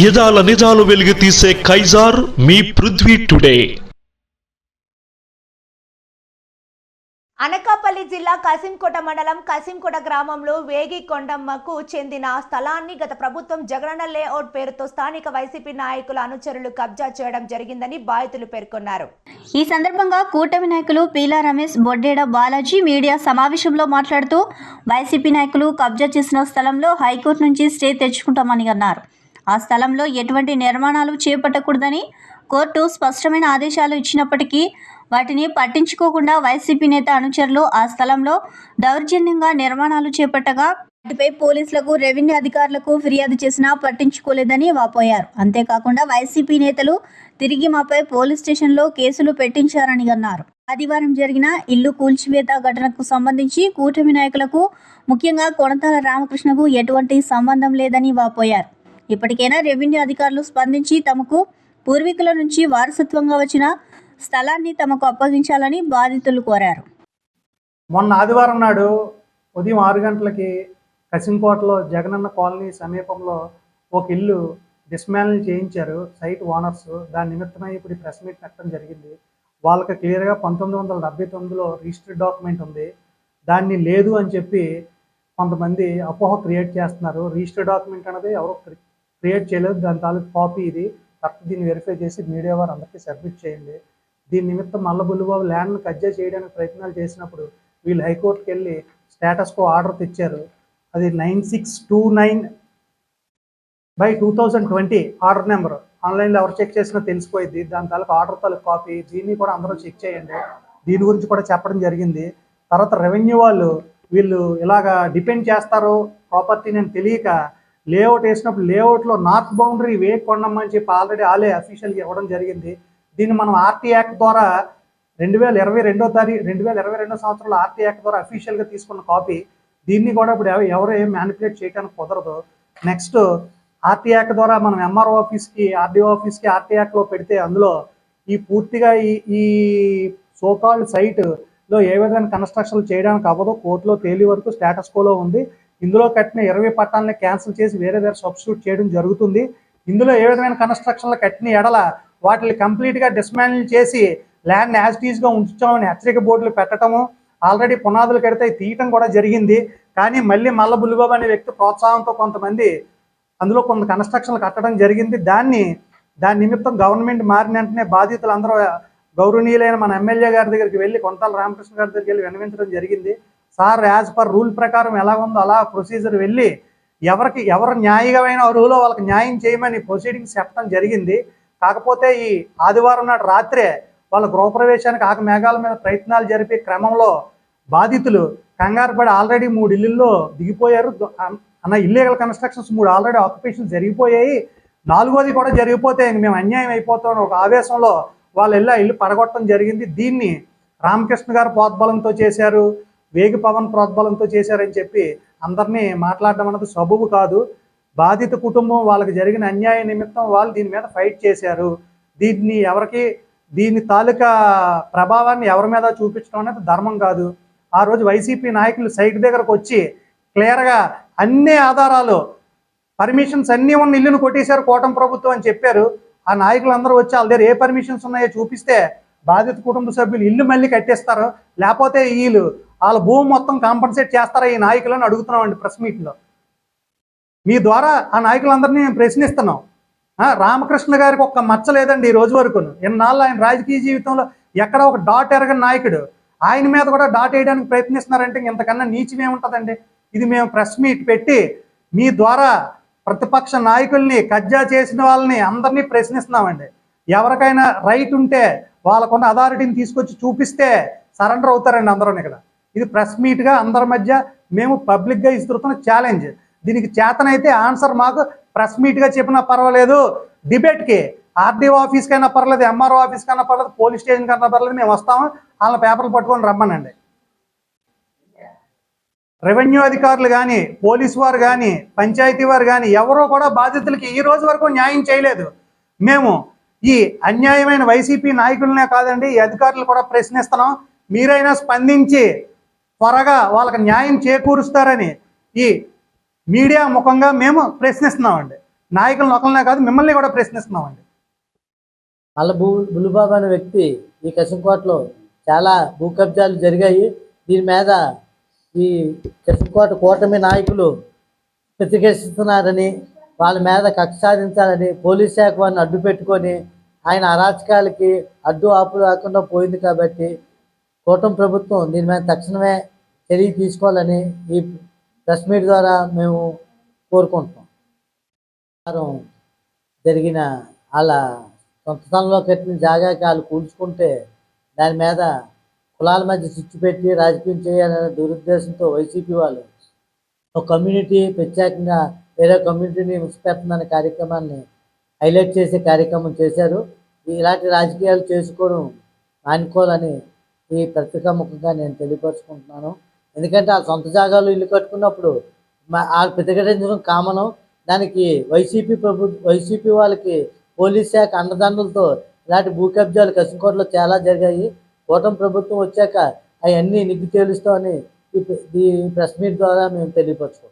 యదాల నిజాలు వెలుగు తీసే కైజార్ మీ పృథ్వీ టుడే. అనకాపల్లి జిల్లా కసింకోట మండలం కసింకోట గ్రామంలో వేగి కొండమ్మకు చెందిన స్థలాన్ని గత ప్రభుత్వం జగనన్న లేఅవుట్ పేరుతో స్థానిక వైసీపీ నాయకుల అనుచరులు కబ్జా చేయడం జరిగిందని బాధితులు పేర్కొన్నారు. ఈ సందర్భంగా కూటమి నాయకులు పీలా రమేష్ బొడ్డేడ బాలాజీ మీడియా సమావేశంలో మాట్లాడుతూ వైసీపీ నాయకులు కబ్జా చేసిన స్థలంలో హైకోర్టు నుంచి స్టే తెచ్చుకుంటామని అన్నారు. ఆ స్థలంలో ఎటువంటి నిర్మాణాలు చేపట్టకూడదని కోర్టు స్పష్టమైన ఆదేశాలు ఇచ్చినప్పటికీ వాటిని పట్టించుకోకుండా వైసీపీ నేత అనుచరులు ఆ స్థలంలో దౌర్జన్యంగా నిర్మాణాలు చేపట్టగా వాటిపై పోలీసులకు రెవెన్యూ అధికారులకు ఫిర్యాదు చేసినా పట్టించుకోలేదని వాపోయారు. అంతేకాకుండా వైసీపీ నేతలు తిరిగి మాపై పోలీస్ స్టేషన్లో కేసులు పెట్టించారని అన్నారు. ఆదివారం జరిగిన ఇల్లు కూల్చివేత ఘటనకు సంబంధించి కూటమి నాయకులకు ముఖ్యంగా కొనతాల రామకృష్ణకు ఎటువంటి సంబంధం లేదని వాపోయారు. ఇప్పటికైనా రెవెన్యూ అధికారులు స్పందించి తమకు పూర్వీకుల నుంచి వారసత్వంగా వచ్చిన స్థలాన్ని తమకు అప్పగించాలని బాధితులు కోరారు. మొన్న ఆదివారం నాడు ఉదయం ఆరు గంటలకి కసింకోటలో జగనన్న కాలనీ సమీపంలో ఒక ఇల్లు డిస్మాండిల్ చేయించారు సైట్ ఓనర్స్ దాని నిమిత్తమై ఇప్పుడు ప్రెస్ మీట్ పెట్టడం జరిగింది. వాళ్ళకి క్లియర్గా పంతొమ్మిది వందల డెబ్బై తొమ్మిదిలో రిజిస్టర్డ్ డాక్యుమెంట్ ఉంది. దాన్ని లేదు అని చెప్పి కొంతమంది అపోహ క్రియేట్ చేస్తున్నారు. రిజిస్టర్డ్ డాక్యుమెంట్ అనేది ఎవరో క్రియేట్ చేయలేదు. దాని తాలూకు కాపీ ఇది. కరెక్ట్ దీన్ని వెరిఫై చేసి మీడియా వారు అందరికీ సబ్మిట్ చేయండి. దీని నిమిత్తం మల్లబుల్లిబాబు ల్యాండ్ను కబ్జా చేయడానికి ప్రయత్నాలు చేసినప్పుడు వీళ్ళు హైకోర్టుకి వెళ్ళి స్టేటస్కో ఆర్డర్ తెచ్చారు. అది nine six two nine by two thousand twenty order number. ఆన్లైన్లో ఎవరు చెక్ చేసినా తెలిసిపోయింది. దాని తాలూకు ఆర్డర్ తాలూకు కాపీ. దీన్ని కూడా అందరూ చెక్ చేయండి. దీని గురించి కూడా చెప్పడం జరిగింది. తర్వాత రెవెన్యూ వాళ్ళు వీళ్ళు ఇలాగా డిపెండ్ చేస్తారు ప్రాపర్టీ నేను తెలియక లేఅవుట్ వేసినప్పుడు లేఅవుట్లో నార్త్ బౌండరీ వే కొండమ్మని చెప్పి ఆల్రెడీ ఆలే అఫీషియల్గా ఇవ్వడం జరిగింది. దీన్ని మనం ఆర్టీ యాక్ట్ ద్వారా రెండు వేల ఇరవై రెండో తారీఖు రెండు వేల ఇరవై రెండో సంవత్సరంలో ఆర్టీ యాక్ట్ ద్వారా అఫీషియల్గా తీసుకున్న కాపీ. దీన్ని కూడా ఇప్పుడు ఎవరు ఏం మ్యానిపులేట్ చేయడానికి కుదరదు. నెక్స్ట్ ఆర్టీ యాక్ట్ ద్వారా మనం ఎంఆర్ఓ ఆఫీస్కి ఆర్డీఓ ఆఫీస్కి ఆర్టీ యాక్ట్లో పెడితే అందులో ఈ పూర్తిగా ఈ ఈ సోకాల్డ్ సైట్లో ఏ విధంగా కన్స్ట్రక్షన్ చేయడానికి అవ్వదు కోర్టులో తేలి వరకు స్టేటస్ కోలో ఉంది. ఇందులో కట్టిన ఇరవై పట్టాలను క్యాన్సిల్ చేసి వేరే వేరే సబ్స్టిట్యూట్ చేయడం జరుగుతుంది. ఇందులో ఏ విధమైన కన్స్ట్రక్షన్లు కట్టిన ఎడల వాటిని కంప్లీట్గా డిస్మాండిల్ చేసి ల్యాండ్ యాజ్ ఉంచుతామని హెచ్చరిక బోర్డులు పెట్టడము ఆల్రెడీ పునాదులు కడితే తీయటం కూడా జరిగింది. కానీ మళ్ళీ మల్ల బుల్లిబాబు అనే వ్యక్తి ప్రోత్సాహంతో కొంతమంది అందులో కొంత కన్స్ట్రక్షన్లు కట్టడం జరిగింది. దాన్ని దాని నిమిత్తం గవర్నమెంట్ మారిన వెంటనే బాధితులు అందరూ గౌరవనీయులైన మన ఎమ్మెల్యే గారి దగ్గరికి వెళ్ళి కొంతాల రామకృష్ణ గారి దగ్గరికి వెళ్ళి విన్నవించడం జరిగింది. సార్ యాజ్ పర్ రూల్ ప్రకారం ఎలా ఉందో అలా ప్రొసీజర్ వెళ్ళి ఎవరికి ఎవరు న్యాయమైన అర్హులో వాళ్ళకి న్యాయం చేయమని ప్రొసీడింగ్స్ చెప్పడం జరిగింది. కాకపోతే ఈ ఆదివారం నాడు రాత్రే వాళ్ళ గృహప్రవేశానికి ఆక మేఘాల మీద ప్రయత్నాలు జరిపే క్రమంలో బాధితులు కంగారు పడి ఆల్రెడీ మూడు ఇల్లుల్లో దిగిపోయారు. అన్న ఇల్లీగల్ కన్స్ట్రక్షన్స్ మూడు ఆల్రెడీ ఆక్యుపేషన్ జరిగిపోయాయి. నాలుగోది కూడా జరిగిపోతే ఇంక మేము అన్యాయం అయిపోతాం ఒక ఆవేశంలో వాళ్ళు వెళ్ళి ఇల్లు పడగొట్టడం జరిగింది. దీన్ని రామకృష్ణ గారు ప్రోద్బలంతో చేశారు. వేగి పవన్ ప్రోద్బలంతో చేశారని చెప్పి అందరినీ మాట్లాడడం అన్నది సబబు కాదు. బాధిత కుటుంబం వాళ్ళకి జరిగిన అన్యాయ నిమిత్తం వాళ్ళు దీని మీద ఫైట్ చేశారు. దీన్ని ఎవరికి దీని తాలూకా ప్రభావాన్ని ఎవరి మీద చూపించడం అనేది ధర్మం కాదు. ఆ రోజు వైసీపీ నాయకులు సైట్ దగ్గరకు వచ్చి క్లియర్గా అన్ని ఆధారాలు పర్మిషన్స్ అన్నీ ఉన్న ఇల్లును కొట్టేశారు కూటమి ప్రభుత్వం అని చెప్పారు. ఆ నాయకులు అందరూ వచ్చి వాళ్ళ దగ్గర ఏ పర్మిషన్స్ ఉన్నాయో చూపిస్తే బాధిత కుటుంబ సభ్యులు ఇల్లు మళ్ళీ కట్టేస్తారు. లేకపోతే వీళ్ళు వాళ్ళ భూమి మొత్తం కాంపన్సేట్ చేస్తారా ఈ నాయకులను అడుగుతున్నామండి ప్రెస్ మీట్లో మీ ద్వారా ఆ నాయకులందరినీ మేము ప్రశ్నిస్తున్నాం. రామకృష్ణ గారికి ఒక్క మచ్చ లేదండి ఈ రోజు వరకు ఇన్నాళ్ళు ఆయన రాజకీయ జీవితంలో ఎక్కడ ఒక డాట్ ఎరగని నాయకుడు. ఆయన మీద కూడా డాట్ వేయడానికి ప్రయత్నిస్తున్నారంటే ఇంతకన్నా నీచం ఏముంటుందండి ఇది మేము ప్రెస్ మీట్ పెట్టి మీ ద్వారా ప్రతిపక్ష నాయకుల్ని కజ్జా చేసిన వాళ్ళని అందరినీ ప్రశ్నిస్తున్నామండి. ఎవరికైనా రైట్ ఉంటే వాళ్ళకున్న అథారిటీని తీసుకొచ్చి చూపిస్తే సరెండర్ అవుతారండి అందరూ ఇక్కడ. ఇది ప్రెస్ మీట్గా అందరి మధ్య మేము పబ్లిక్గా ఇస్తున్న ఛాలెంజ్ దీనికి చేతనైతే ఆన్సర్ మాకు ప్రెస్ మీట్గా చెప్పినా పర్వాలేదు. డిబేట్కి ఆర్డీఓ ఆఫీస్కైనా పర్లేదు ఎంఆర్ఓ ఆఫీస్కైనా పర్లేదు పోలీస్ స్టేషన్కి కన్నా పర్లేదు మేము వస్తాము. వాళ్ళ పేపర్లు పట్టుకొని రమ్మనండి. రెవెన్యూ అధికారులు కానీ పోలీసు వారు కానీ పంచాయతీ వారు కానీ ఎవరో కూడా బాధితులకి ఈ రోజు వరకు న్యాయం చేయలేదు. మేము ఈ అన్యాయమైన వైసీపీ నాయకులనే కాదండి ఈ అధికారులు కూడా ప్రశ్నిస్తున్నాం. మీరైనా స్పందించి త్వరగా వాళ్ళకి న్యాయం చేకూరుస్తారని ఈ మీడియా ముఖంగా మేము ప్రశ్నిస్తున్నామండి. నాయకులను ఒకరినే కాదు మిమ్మల్ని కూడా ప్రశ్నిస్తున్నామండి. మల్ల భూ బుల్లిబాబు అనే వ్యక్తి ఈ కసింకోటలో చాలా భూ కబ్జాలు జరిగాయి. దీని మీద ఈ కసింకోట కూటమి నాయకులు ప్రతిఘటిస్తున్నారని వాళ్ళ మీద కక్ష సాధించాలని పోలీస్ శాఖ వారిని అడ్డు పెట్టుకొని ఆయన అరాచకాలకి అడ్డు ఆపు లేకుండా పోయింది కాబట్టి కూటమి ప్రభుత్వం దీని మీద తక్షణమే చర్య తీసుకోవాలని ఈ ప్రెస్ మీట్ ద్వారా మేము కోరుకుంటున్నాం. వారం జరిగిన వాళ్ళ సొంత స్థలంలో కట్టిన జాగాకి వాళ్ళు కూల్చుకుంటే దాని మీద కులాల మధ్య చిచ్చు పెట్టి రాజకీయం చేయాలనే దురుద్దేశంతో వైసీపీ వాళ్ళు ఒక కమ్యూనిటీ ప్రత్యేకంగా వేరే కమ్యూనిటీని ముసిపెడుతుందనే కార్యక్రమాన్ని హైలైట్ చేసే కార్యక్రమం చేశారు. ఇలాంటి రాజకీయాలు చేసుకోవడం మానుకోవాలని ఈ పత్రికా ముఖంగా నేను తెలియపరుచుకుంటున్నాను. ఎందుకంటే ఆ సొంత జాగాలు ఇల్లు కట్టుకున్నప్పుడు మా- ఆ ప్రతిఘటించడం కామనం. దానికి వైసీపీ ప్రభు వైసీపీ వాళ్ళకి పోలీస్ శాఖ అండదండలతో ఇలాంటి భూ కబ్జాలు కసింకోటలో చాలా జరిగాయి. కూటమి ప్రభుత్వం వచ్చాక అవన్నీ నిగ్గు తేలుస్తామని ఈ ఈ ప్రెస్ మీట్ ద్వారా మేము తెలియపరచుకుంటాం